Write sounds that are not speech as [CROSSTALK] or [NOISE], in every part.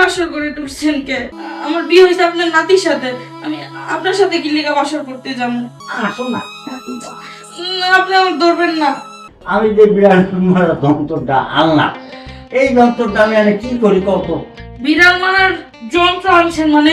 বাসর করে টুটছেন কে? আমার বিয়ে হয়েছে আপনার নাতির সাথে। আমি আপনার সাথে কি লেগা বাসর করতে যাব? আসো না। আপনি আমার ধরবেন না। আমি যে বিড়াল মারা যন্ত্রটা আনলাম এই যন্ত্রটা আমি কি করি কত বিড়াল মারার যন্ত্র আনছেন মানে?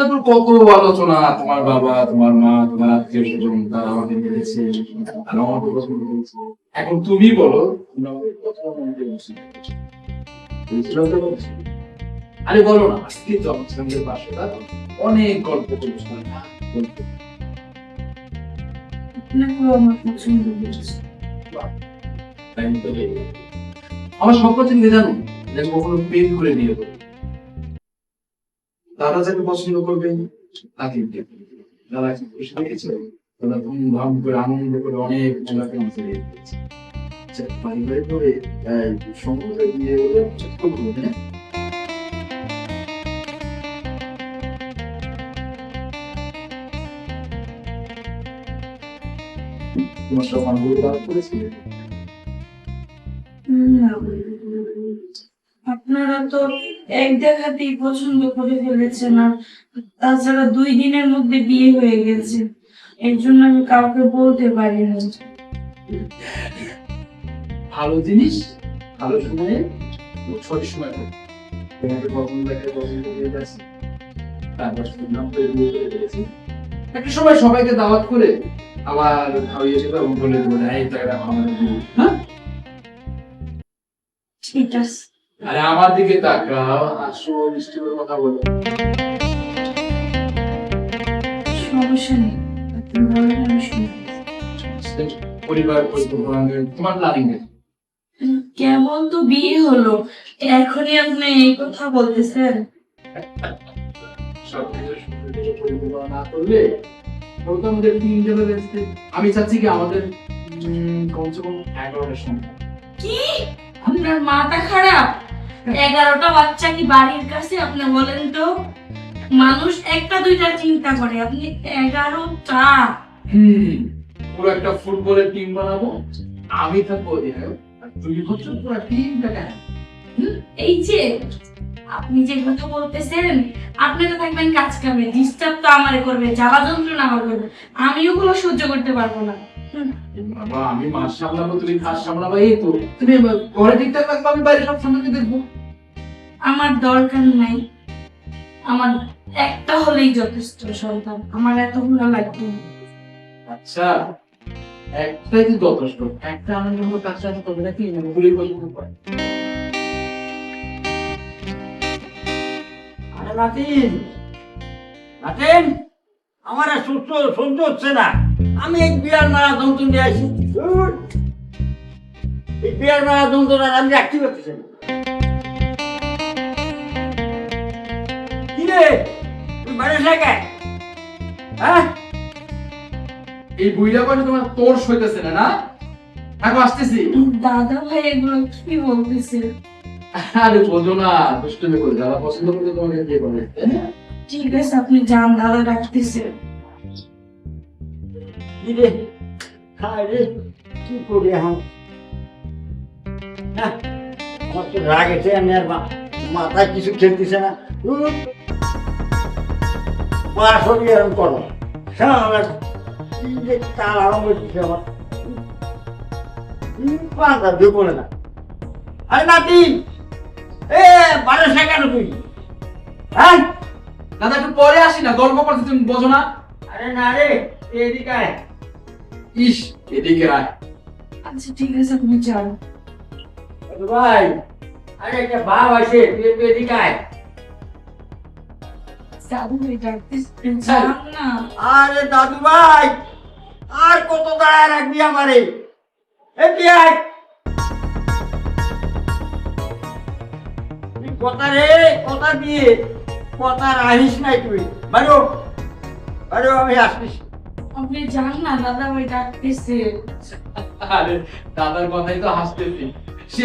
তারপর কত আলোচনা? তোমার বাবা তোমার মা তোমার আত্মীয় স্বজন তারা আমাকে বলেছে এখন তুমি বলো? আরে বলো না আজকে তো আমার সঙ্গে অনেক গল্প আমার স্বপ্ন চিনতে জানো কখনো প্রেম করে নিয়ে তারা যাকে পছন্দ করবে তাকে। যারা খুশি দেখেছে তারা ধুমধাম করে আনন্দ করে অনেক আমাকে বিয়ে করেছে আচ্ছা, পারিবারিক ভাবে হলে ঠিক করব হ্যাঁ তোমার সব আনন্দ লাভ করেছি না। আপনারা তো এক দেখাতেই পছন্দ করে ফেলেছেন আর তাছাড়া দুই দিনের মধ্যে বিয়ে হয়ে গেছে। এর জন্য আমি কাউকে বলতে পারিনি ভালো জিনিস ভালো সময়ে সঠিক সময় তোমাকে পছন্দ দেখে পছন্দ করে যাচ্ছি তারপর করে দিয়েছি একটা সময় সবাইকে দাওয়াত করে আবার খাওয়িয়ে বলে এই আমাদের হ্যাঁ? ঠিক আছে। আরে আমার দিকে তাকাও। আসো মিষ্টি কথা বলো। সমস্যা নেই আপনি আমি পরিবার তোমার প্ল্যানিং কেমন তো বিয়ে হলো এখনই আপনি এই কথা বলতেছেন। আমি চাচ্ছি কি আমাদের কমসে কম এগারোটার সময়। কি? আপনার মাথা খারাপ? এগারোটা বাচ্চা কি বাড়ির কাছে? আপনি বলেন তো। মানুষ একটা দুইটা চিন্তা করে। আপনি এগারোটা হুম। পুরো একটা ফুটবলের টিম বানাবো। আমি থাকব অধিনায়ক আর হচ্ছে পুরো টিমটাকে এই যে আপনি যে কথা বলতেছেন আপনি তো থাকবেন কাজ কামে। ডিস্টার্ব তো আমারে করবে জ্বালা যন্ত্রণা আমার করবে। আমি ওগুলো সহ্য করতে পারব না। বাবা আমি মাছ সামলাবো তুমি সামলাবো এই তো। তুমি ঘরে ঠিকঠাক রাখব আমি বাইরে সব সামলাতে দেখব। আমার দরকার নাই। আমার একটা হলেই যথেষ্ট সন্তান। আমার এতগুলো লাগবে। আচ্ছা একটাই তো যথেষ্ট। একটা আনন্দ হলো কাজটা তবে নাকি করে আরে নাতিন নাতিন আমার আর সুস্থ সহ্য হচ্ছে না। আমি এই বিড়াল মারা যন্ত্র নিয়ে আসি। এই বিড়াল মারা যন্ত্রটা আমি রাখতে পারতেছি না। কি রে? তুই হ্যাঁ? এই বুইরা পাশে তোমার তোর সইতেছে না না? এখন আসতেছি। দাদা ভাই এগুলো কি বলতেছে? আরে বোঝো না দুষ্টুমি করে যারা পছন্দ করতে তোমাকে বিয়ে করবে ঠিক আছে আপনি যান দাদা ডাকতেছে। রে রে কি করি এখন? হ্যাঁ, আমার তো রাগ এসে আমি আর মাথায় কিছু খেলতেছে না। মা এরকম করো। আমার কি যে তার আরম্ভ দিচ্ছে আমার। পাঁচটা ঢুকলে না। আরে নাতি এ তুই। হ্যাঁ? দাদা একটু পরে আসি না গল্প করতে তুমি বোঝো না। আরে না রে এদিকে আয়। ইস এদিকে আয়। আচ্ছা ঠিক আছে তুমি যাও। ভাই আরে একটা ভাব আছে তুই একটু এদিকে আয়। দাদু ভাই ডাকতেছে যাও না আরে দাদু ভাই আর কত দাঁড়ায় রাখবি আমারে? এটি আয়? কথা রে কথা দিয়ে কথা রাহিস নাই তুই। বারো বারো আমি আসিস আপনি যান না দাদা ভাই ডাকতেছে। আরে দাদার কথাই তো হাসতেছি। সে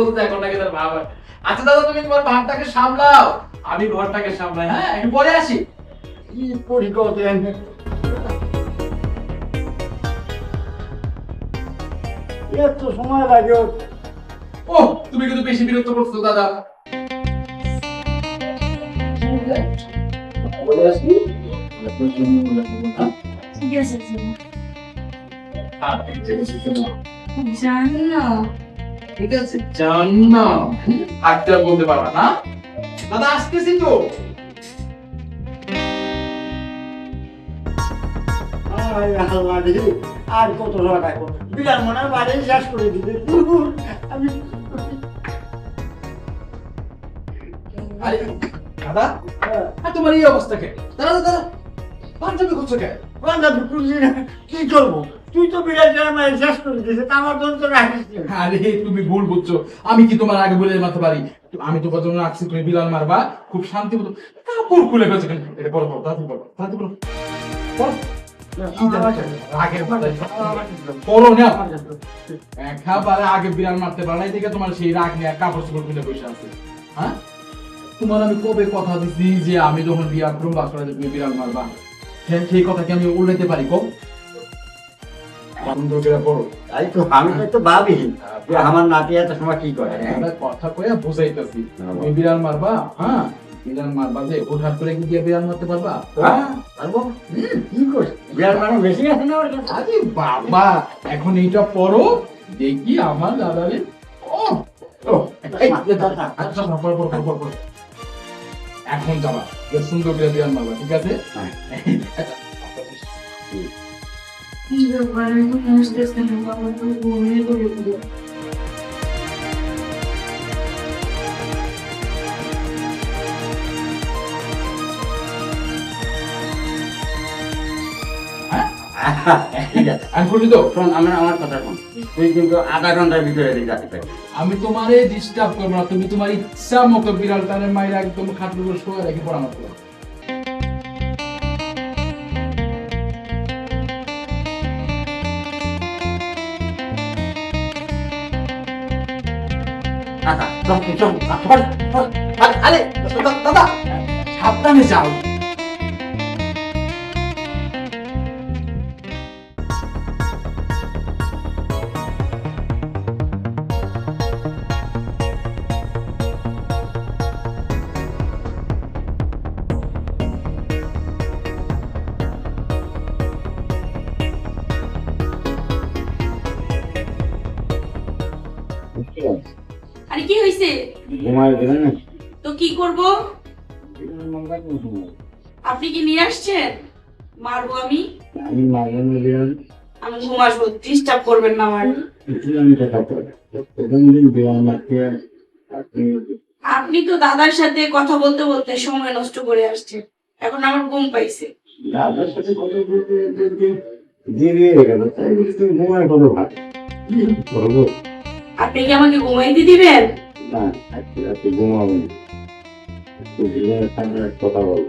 বলতে এখন নাকি তার ভাব আচ্ছা দাদা তুমি তোমার ভাবটাকে সামলাও। আমি ঘরটাকে সামলাই হ্যাঁ? একটু পরে আসি। কি পরিকল্পনা? এত সময় লাগে ও তুমি কিন্তু বেশি বিরক্ত করছ দাদা। পরে আসি। হ্যাঁ? ঠিক হ্যাঁ, ঠিক আছে, বলতে পারবা না দাদা আসতেছি তো কত মনে হয় বাড়ি শেষ করে দিবে আমি দাদা আর তোমার এই অবস্থা কে দাদা দাদা পাঞ্জাবি খুঁজছো কে না কি করব? তুই তো গ্রামে শেষ করে দিয়েছে তা আমার জন্য তো রাখিস আরে তুমি ভুল বুঝছ। আমি কি তোমার আগে বলে মারতে পারি? আমি তো তুমি বিলাল মারবা খুব শান্তি মতো। কাপড় খুলে ফেলছো কেন? এটা বলো বলো তাড়াতাড়ি বলো তাড়াতাড়ি বলো। আগে বিড়াল মারতে দেখে তোমার সেই রাগ নিয়ে কাপড় চোপড় খুলে বসে আছে। হ্যাঁ? তোমার আমি কবে কথা দিচ্ছি যে আমি যখন বিয়ার করব বাসরা তুমি বিড়াল মারবা? হ্যাঁ, সেই কথা কি আমি পারি কম আমার নাতি এত সময় কি করে? কথা কইয়া বুঝাইতেছি। তুমি বিড়াল মারবা হ্যাঁ? বিড়াল মারবা যে হুটহাট করে কি দিয়ে বিড়াল মারতে পারবা? হ্যাঁ পারব। কি করছিস বিরাট বেশি আছে না ওর কাছে? আরে বাবা এখন এইটা পড়ো দেখি আমার দাদারে। ও ও এই, পড়ো, পড়ো, পড়ো, পড়ো, পড়ো। এখন যাবা সুন্দর করে বিড়াল মারবা ঠিক আছে? আমি বলি তো আমার আমার কথা কিন্তু আধা ঘণ্টার ভিতরে আমি তোমারে ডিস্টার্ব করব না তুমি তোমার ইচ্ছা মতো বিড়াল টানের মায়ের একদম বসে শোয়া রেখে পরামর্শ করো দাদা দাদা সাবধানে যাও। আপনি কি নিয়ে আসছেন? মারবো আমি? আমি মাঝে বিরাট আমি ঘুম আসব ডিস্টার্ব করবেন না আমার। আমি কথা বলি প্রথম দিন মারতে আপনি তো দাদার সাথে কথা বলতে বলতে সময় নষ্ট করে আসছেন। এখন আমার ঘুম পাইছে। দাদার সাথে কথা বলতে বলতে দেরি হয়ে গেল তাই বলে তুমি করব? আপনি কি আমাকে ঘুমাইতে দিবেন? না আজকে রাতে ঘুমাবো না। একটু জীবনের সামনে কথা বলব।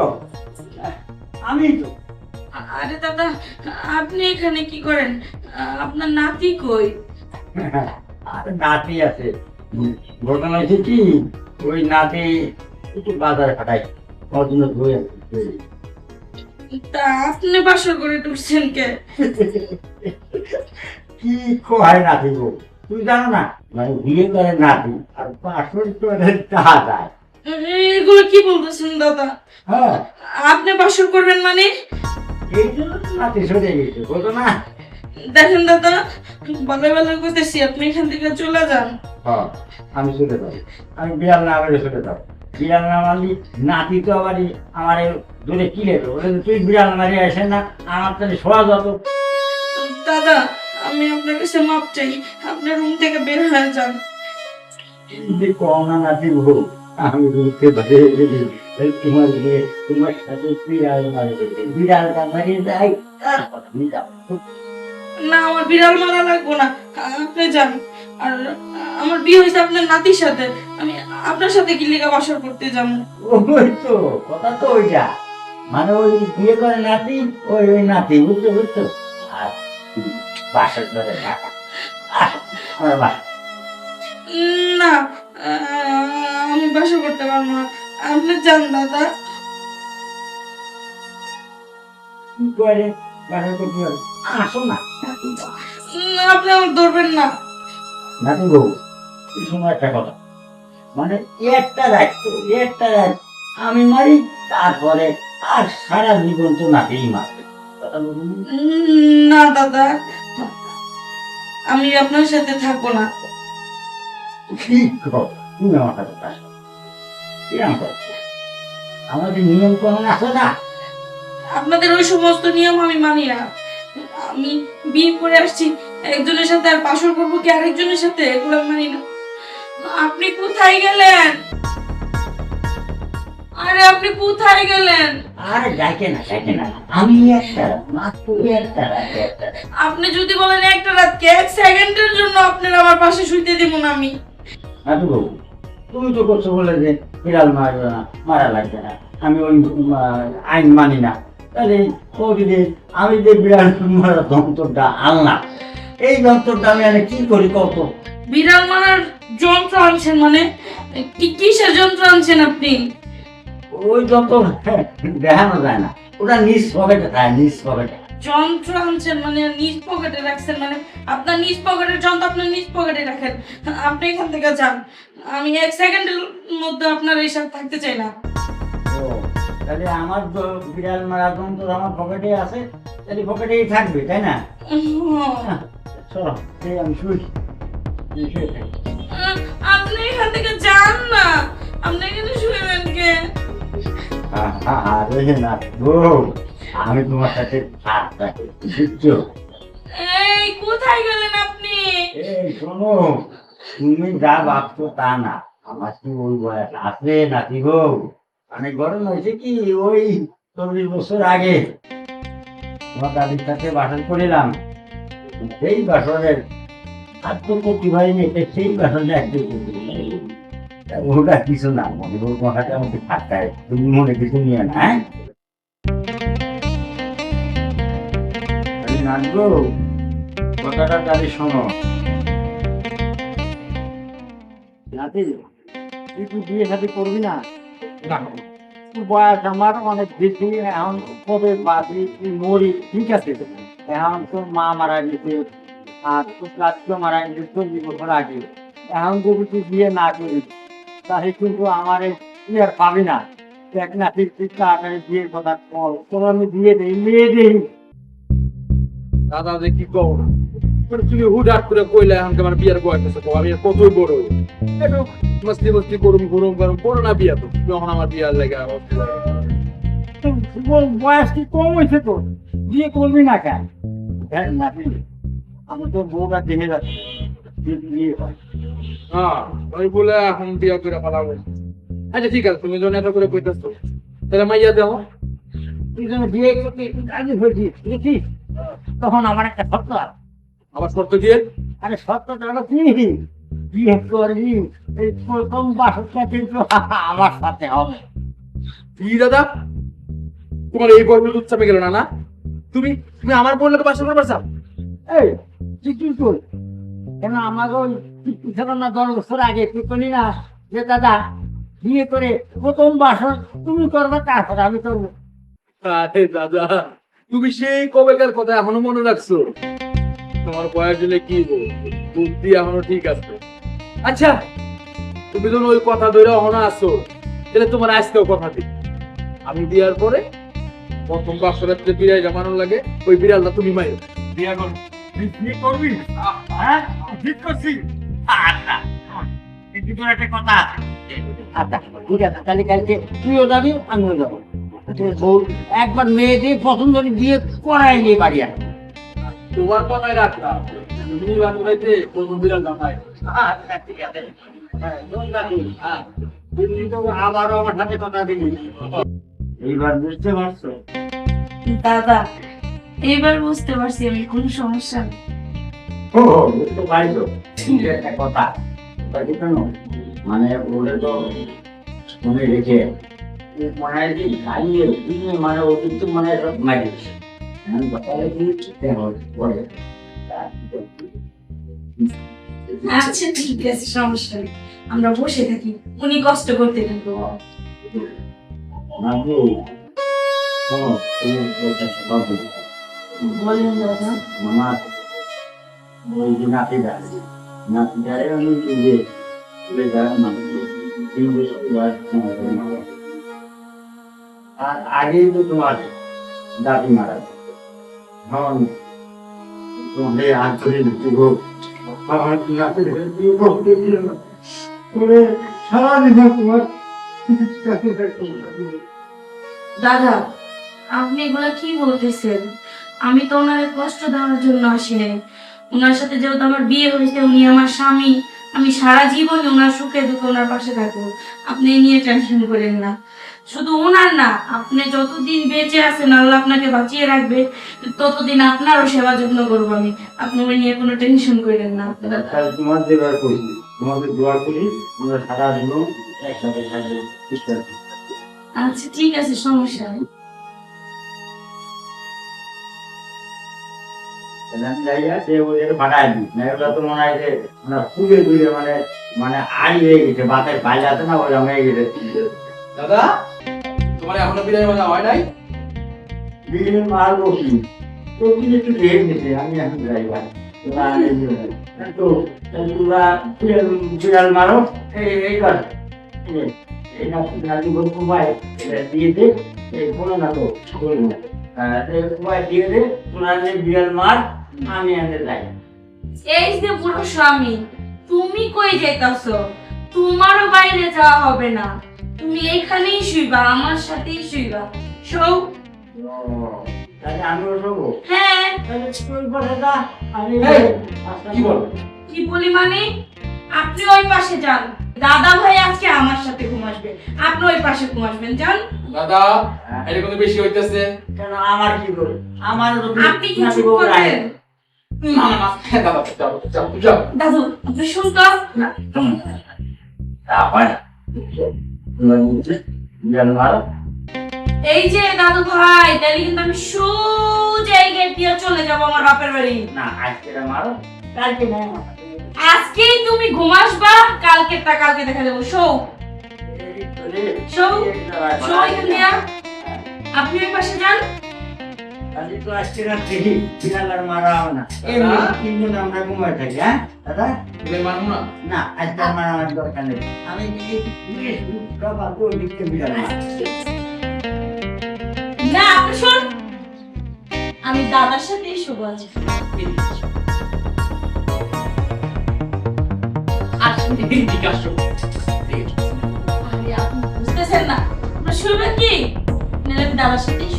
তো আমি তো। আরে দাদা আপনি এখানে কি করেন? আপনার নাতি কই? আর নাতি আছে। ঘটনা হয়েছে কি? ওই নাতি একটু বাজারে খাটাই ওর জন্য ধুয়ে তা আপনি বাসর করে ঢুকছেন কে? কি খোয়ায় নাতি গো? তুই জানো না? মানে বিয়ে করে নাতি আর পাশর করে দাদা। এগুলো কি বলতেছেন দাদা? হ্যাঁ। আপনি বাসর করবেন মানে? এই জন্য নাতি সরে গেছে বলতো না। দেখেন দাদা ভালো ভালো করতেছি আপনি এখান থেকে চলে যান। হ্যাঁ আমি চলে যাব। আমি বিড়াল না আবার চলে যাব। বিড়াল না মারলি নাতি তো আবার আমার দূরে কি লেগে তুই বিড়াল মারি আসে না আমার তাহলে শোয়া যত। দাদা আমি আপনার কাছে মাপ চাই। আপনি রুম থেকে বের হয়ে যান। কম না নাতি ভো আমি পারে তোমার তোমার সাথে বিড়াল বিড়ালটা তুমি না আমার বিড়াল মারা লাগবো না। আপনি যান। আর আমার বিয়ে হয়েছে আপনার নাতির সাথে। আমি আপনার সাথে কি বাসর করতে যাব। ওই তো কথা তো ওইটা। মানে ওই বিয়ে করে নাতি ওই ওই নাতি বুঝছ বুঝছ? আর বাসার আমার বাসা। না আমি বাসর করতে পারব না। আপনি যান দাদা। কি করে? বাসা করতে পারে আসো না। উম, আপনি আমার ধরবেন না। নাতি বউ এই একটা কথা। মানে একটা রাত তো একটা রাত আমি মারি তারপরে আর সারা জীবন তো নাতিই মারবে। কথা না দাদা। আমি আপনার সাথে থাকব না। তুমি আমার কাছে আমাদের নিয়ম কানুন আছে না? আপনাদের ওই সমস্ত নিয়ম আমি মানি না। আমি বিয়ে করে আসছি একজনের সাথে আর পাশর করব কি আরেকজনের সাথে? এগুলো মানি না। আপনি কোথায় গেলেন? আরে আপনি কোথায় গেলেন? আর না আমি একটা রাত, মাত্র একটা রাত, একটা রাত। আপনি যদি বলেন একটা রাতকে এক সেকেন্ডের জন্য আপনার আমার পাশে শুইতে দিব না আমি। নাটু বাবু তুমি তো করছ বলে যে বিড়াল মারবে না মারা লাগবে না। আমি ওই আইন মানি না। তাহলে যে আমি যে বিড়াল মারা যন্ত্রটা আনলাম এই যন্ত্রটা আমি আনে কি করি কত বিড়াল মারার যন্ত্র আনছেন মানে? কি কিসের যন্ত্র আনছেন আপনি? ওই যন্ত্র দেখানো যায় না। ওটা নিজ পকেটে থাকে নিজ পকেটে যন্ত্র আনছেন মানে নিজ পকেটে রাখছেন মানে আপনার নিজ পকেটের যন্ত্র আপনার নিজ পকেটে রাখেন। আপনি এখান থেকে যান। আমি এক সেকেন্ডের মধ্যে আপনার এই সাথে থাকতে চাই না। ও তাহলে আমার বিড়াল মারা যন্ত্র আমার পকেটে আছে তাহলে পকেটেই থাকবে তাই না। চলো আমি শুই। আপনি এখান থেকে যান না। আপনি এখানে শুয়েবেন কে আরে না গো আমি তোমার সাথে বুঝছ এই কোথায় গেলেন আপনি? এই শোনো তুমি যা ভাবছ তা না। আমার কি ওই বয়স আছে নাকি গো? অনেক গরম হয়েছে কি? ওই চল্লিশ বছর আগে। তোমার দাদির সাথে বাসন করিলাম। সেই বাসনের আর তো করতে পারিনি সেই বাসনে একদম ওটা কিছু না মনে করো তোমার সাথে আমাকে থাকতে হয়। তুমি মনে কিছু নিয়ে না হ্যাঁ? আরে কথাটা তাহলে শোনো। তুই বিয়ে করবি না? না। বয়স আমার অনেক বেশি এখন কবে বাদি তুই মরি ঠিক আছে? এখন তোর মা মারা গেছে আর তোর কাজকে মারা গেছে চল্লিশ বছর আগে। এখন যদি তুই বিয়ে না করিস তাহলে কিন্তু আমার তুই আর পাবি না। দেখ না তুই তুই তাড়াতাড়ি বিয়ের কথা বল তোর আমি বিয়ে দিই মেয়ে দিই। দাদা যে কি কও। মানে তুমি হুটহাট করে কইলে এখন আমার বিয়ার বয়স আছে আমি কতই বড়। একটু মস্তি মস্তি করুম গরম গরম করো না বিয়া তো? যখন আমার বিয়ার লাগে বয়স কি কম হয়েছে তোর? বিয়ে করবি না কেন? নাতি আমি তোর বউটা দেখে যাচ্ছি। হ্যাঁ। ওই বলে এখন বিয়া করে ফেলাবো আচ্ছা ঠিক আছে তুমি যখন এত করে কইতেছো তাহলে মাইয়া দাও। তুই যখন বিয়ে করতে রাজি হয়েছিস তখন আমার একটা শর্ত আছে। আবার শর্ত দিয়ে আরে শর্তটা হলো কি বিয়ে করবি এই প্রথম বাসরটা কিন্তু [LAUGHS] আমার সাথে হবে। কি দাদা? তোমার এই বয়স দুধ চাপে গেল না না তুমি তুমি আমার বললে বাসা করবার চাও? এই তুই কি কর। কেন আমাকে ওই না দশ বছর আগে তুই করলি না? যে দাদা বিয়ে করে প্রথম বাসন তুমি করবে তারপরে আমি করব। আরে দাদা তুমি সেই কবেকার কথা এখনও মনে রাখছো? তোমার বয়স হলে কি? বুদ্ধি এখনও ঠিক আছে? আচ্ছা তুমি যখন ওই কথা ধরে এখনও আসো তাহলে তোমার আজকেও কথা দিই। আমি বিয়ার পরে প্রথম বাসরাত্রে বিড়াল জামানো লাগে, ওই বিড়ালটা তুমি মাইরো। বিয়া করো। করবি? হ্যাঁ করছি। আচ্ছা একটা কথা আচ্ছা ঠিক আছে কালকে তুইও যাবি আমিও যাব একবার মেয়েদের পছন্দ করে বিয়ে করাই নিয়ে বাড়ি আসবে তোমার কথাই রাখলাম। তুমি বাসরাইতে কোন বিড়াল জামাই ঠিক আছে হ্যাঁ ধন্যবাদ হ্যাঁ তুমি তো আবারও আমার সাথে কথা দিবি এইবার বুঝতে পারছ? দাদা এইবার বুঝতে পারছি আমি কোন সমস্যা নেই। ও বুঝতে পারছ? একটা কথা। কেন? মানে ওটা তো মনে রেখে মনে হয় যে খাইয়ে দিনে মানে অতিরিক্ত মানে সব মারিয়েছে আমি কথাটা কি পরে। আচ্ছা ঠিক আছে সমস্যা নেই। আমরা বসে থাকি। উনি কষ্ট করতে কিন্তু বলেন দাদা আমার ওই যে নাতিদা নাতিদারে আমি যে তুলে যারা মানুষ তিন বছর। আপনি এগুলা কি বলতেছেন? আমি তো ওনার কষ্ট দেওয়ার জন্য আসি নাই ওনার সাথে যেহেতু আমার বিয়ে হয়েছে, উনি আমার স্বামী, আমি সারা জীবন ওনার সুখে দুঃখে ওনার পাশে থাকব। আপনি নিয়ে টেনশন করেন না। শুধু ওনার না আপনি যতদিন বেঁচে আছেন আল্লাহ আপনাকে বাঁচিয়ে রাখবে ততদিন আপনারও সেবা যত্ন করব আমি। আপনি ওই নিয়ে কোনো টেনশন করেন না তাহলে তোমার দেবার করছি তোমাদের দোয়া করি আমরা সারা জীবন একসাথে থাকব আচ্ছা ঠিক আছে সমস্যা নেই। মনে যে মানে মানে মানে আড়ি হয়ে গেছে বাতাস বাইরে আছে না ওরকম হয়ে গেছে। দাদা? তোমার এখনও মানা হয় নাই? বসি তো কিন্তু একটু আমি এখন যাই ভাই। তো বিড়াল- মারো। এই এই যে, এই না নালি গল্প ভাই দিয়ে দে। এই কোনো না তো করব না। আহ, দিয়ে দে তোরা বিড়াল মার আমি আনে যাই। এই যে পুরো স্বামী তুমি কই যাইতাছো? তোমারও বাইরে যাওয়া হবে না। তুমি এইখানেই শুইবা আমার সাথেই শুইবা। শোও। তাহলে আমিও শোবো? হ্যাঁ। তাহলে তুই বসে যা আমি কি বল? কি বলি মানে? আপনি ওই পাশে যান। দাদা ভাই আজকে আমার সাথে ঘুমাসবে আপনি ওই পাশে ঘুমাসবেন যান। দাদা এটা কিন্তু বেশি হইতেছে। কেন আমার কি করে আমার আপনি কি চুপ না না না। হ্যাঁ, দাদা আপনি শুনতো? মারো এই যে দাদু ভাই তাহলে কিন্তু আমি সোজা এই গেট দিয়ে চলে যাব আমার বাপের বাড়ি। না আজকে মারো কালকে না আজকেই তুমি ঘুমাসবা কালকে তা কালকে দেখা যাব শোক শোও, শো। আপনি ওই পাশে যান। কালকে তো আজকে রাত্রে। বিড়াল আর মারা হবে না এমনি তিনজন আমরা ঘুমাই থাকি হ্যাঁ? দাদা? মানবো না না আজকে আর মারা আমার দরকার নেই। আমি লিখতে বিড়াল না আপনি শোন। আমি দাদার সাথেই শুভ আছি আপনি বুঝতেছেন না। শুনবেন কি? নাহলে আমি দাদার সাথেই